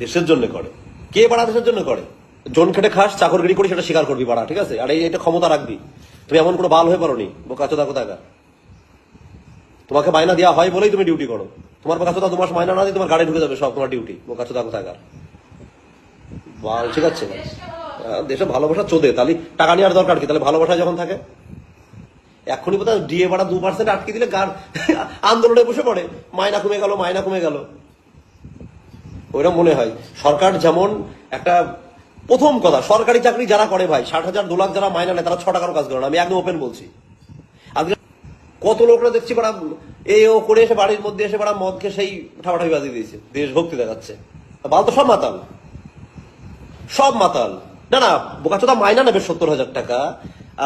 দেশের জন্য করে। কে বাড়া দেশের জন্য করে? জন খেটে খাস চাকর চাকরগিরি করে সেটা স্বীকার করবি বাড়া, ঠিক আছে? আর এটা ক্ষমতা রাখবি। তুমি এমন কোনো বাল হয়ে পারোনি বোকাচো দা কোথাকা তোমাকে মাইনা দেওয়া হয় বলেই তুমি ডিউটি করো। তোমার দু মাস মাইনা না দিয়ে তোমার গাড়ি ঢুকে যাবে, সব তোমার ডিউটি বোকাচো দা কোথাকার বাল, ঠিক আছে? দেশে ভালোবাসা চোদে, তাহলে টাকা নেওয়ার দরকার কি? তাহলে ভালোবাসা যখন থাকে, এখনই বোধ ডিএ ভাড়া দু পার্সেন্ট আটকে দিলে গার আন্দোলনে বসে পড়ে। মায়না কমে গেল মায়না কমে গেল। ওইরকম মনে হয়। সরকার যেমন একটা প্রথম কথা, সরকারি চাকরি যারা করে ভাই, ষাট হাজার, দু লাখ যারা মাইনা নেয়, তারা ছ টাকারও কাজ করে না। আমি একদম ওপেন বলছি। আজকে কত লোকরা দেখছি পাড়া এ ও করে এসে বাড়ির মধ্যে এসে পাড়া মদকে সেই ঠাপাঠাপি বাজিয়ে দিয়েছে। দেশভক্তি দেখাচ্ছে। বাল তো সব মাতাল। সব মাতাল। না না বোকাচোদা মাইনা নেবে সত্তর হাজার টাকা।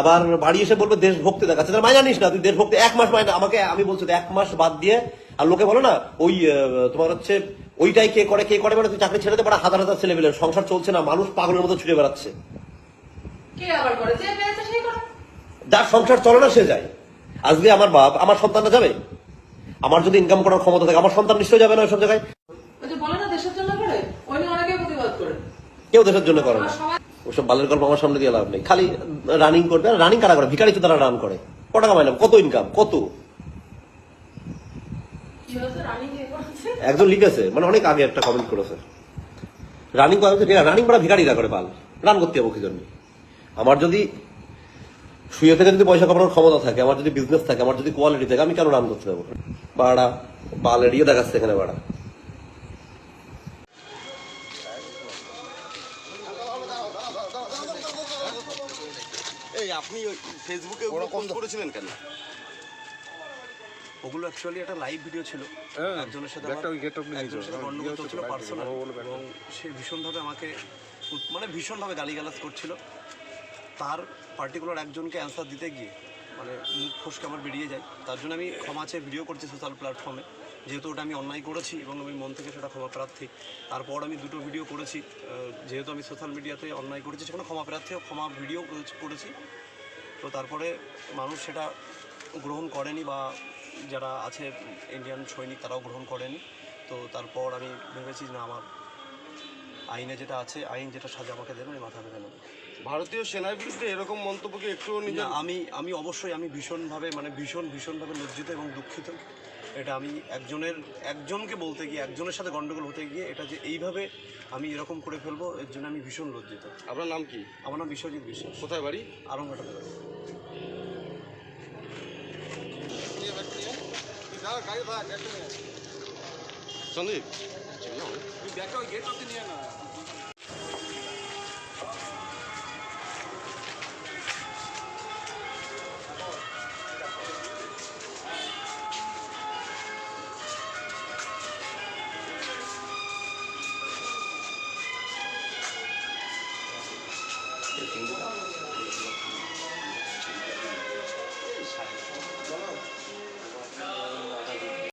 আবার বাড়ি এসে বলবে দেশভক্তি দেখাচ্ছে। তাহলে মাইনা নিস না, তুই দেশভক্তি এক মাস মাইনা আমাকে আমি বলছি এক মাস বাদ দিয়ে আর লোকে বলো না, ওই তোমার হচ্ছে ওইটাই কে করে কে করে মানে তুই চাকরি ছেড়ে দে বড় হাজার হাজার ছেলে সংসার চলছে না মানুষ পাগলের মতো ছুটে বেড়াচ্ছে। যার সংসার চলে না সে যায়। আজকে আমার বাপ আমার সন্তানরা যাবে? আমার যদি ইনকাম করার ক্ষমতা থাকে আমার সন্তান নিশ্চয়ই যাবে না ওইসব জায়গায়? কেউ দেশের জন্য করে না। ওসব বালের গল্প আমার সামনে দিয়ে লাভ নেই। খালি রানিং করবে। রানিং কারা করে? ভিকারি তো তারা রান করে। কত টাকা কত? ইনকাম কত রানী একজন লিখেছে মানে অনেক আগে একটা কমেন্ট করেছে। রানিং করা রানিং করা ভিকারিরা করে পাল। রান করতে যাব কি জন্য। আমার যদি শুয়ে থেকে যদি পয়সা কামানোর ক্ষমতা থাকে আমার যদি বিজনেস থাকে আমার যদি কোয়ালিটি থাকে আমি কেন রান করতে যাব? বাড়া বাল এড়িয়ে দেখাচ্ছে এখানে বাড়া আপনি ফেসবুকে করেছিলেন কেন? ওগুলো অ্যাকচুয়ালি একটা লাইভ ভিডিও ছিল। হ্যাঁ, একজনের সাথে একটা get নিয়ে একজনের সাথে গন্ডগোল চলছিল পার্সোনাল এবং সে ভীষণভাবে আমাকে মানে ভীষণভাবে গালিগালাজ করছিল। তার পার্টিকুলার একজনকে অ্যান্সার দিতে গিয়ে মানে মুখ ফসকে আমার বেরিয়ে যায়। তার জন্য আমি ক্ষমা চেয়ে ভিডিও করছি সোশ্যাল প্ল্যাটফর্মে যেহেতু ওটা আমি অন্যায় করেছি এবং আমি মন থেকে সেটা ক্ষমা প্রার্থী। তারপর আমি দুটো ভিডিও করেছি। যেহেতু আমি সোশ্যাল মিডিয়াতে অন্যায় করেছি সেখানে ক্ষমা প্রার্থী ও ক্ষমা ভিডিও করেছি। তো তারপরে মানুষ সেটা গ্রহণ করেনি বা যারা আছে ইন্ডিয়ান সৈনিক তারাও গ্রহণ করেনি। তো তারপর আমি ভেবেছি না আমার আইনে যেটা আছে আইন যেটা সাজা আমাকে দেবে আমি মাথা পেতে নেব ভারতীয় সেনার বিরুদ্ধে এরকম মন্তব্যকে একটুও না আমি আমি অবশ্যই আমি ভীষণভাবে মানে ভীষণ ভীষণভাবে লজ্জিত এবং দুঃখিত। এটা আমি একজনের একজনকে বলতে গিয়ে একজনের সাথে গন্ডগোল হতে গিয়ে এটা যে এইভাবে আমি এরকম করে ফেলব এর জন্য আমি ভীষণ লজ্জিত। আপনার নাম কি? আমার নাম বিশ্বজিৎ বিশ্বাস। কোথায় বাড়ি? আরংঘাটাতে বাড়ি। সন্দীপ ব্যাগটা ওই গেট অব্দি নিয়ে না